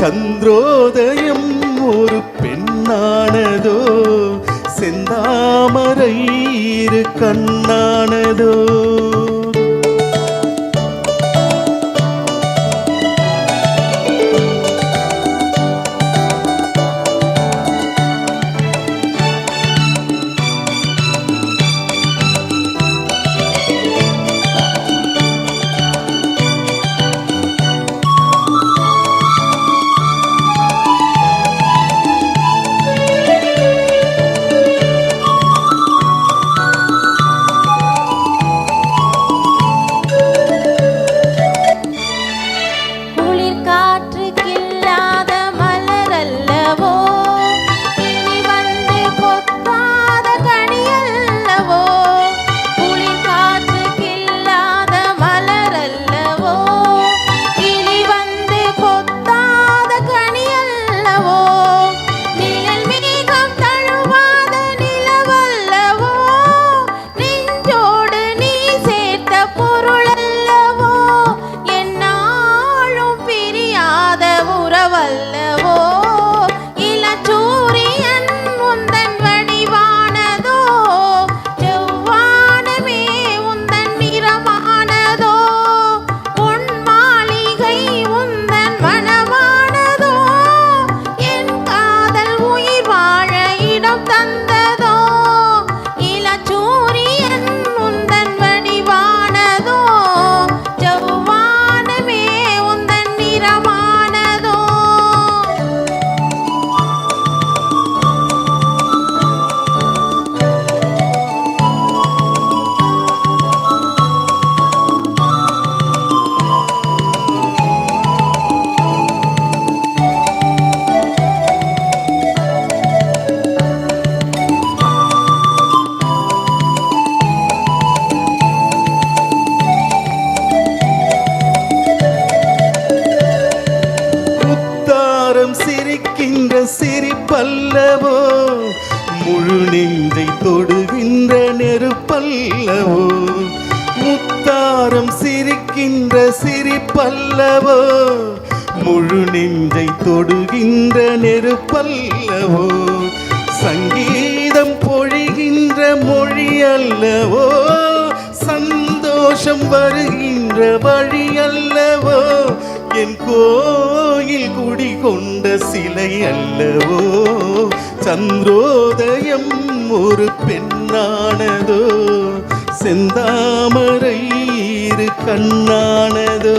சந்திரோதயம் ஒரு பெண்ணானதோ செந்தாமரை இரு கண்ணானதோ. எல்லாரும் சிரிக்கின்ற சிரிப்பல்லவோ? முழு நெஞ்சை தொடுகின்ற நெருப்பல்லவோ? சங்கீதம் பொழிகின்ற மொழி அல்லவோ? சந்தோஷம் வருகின்ற வழி அல்லவோ? என் கோயில் குடி கொண்ட சிலை அல்லவோ? சந்திரோதயம் ஒரு பெண்ணானதோ? செந்தாமரை இரு கண்ணானதோ.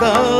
பெண்ணானதோ செந்தாமரை இரு கண்ணானதோ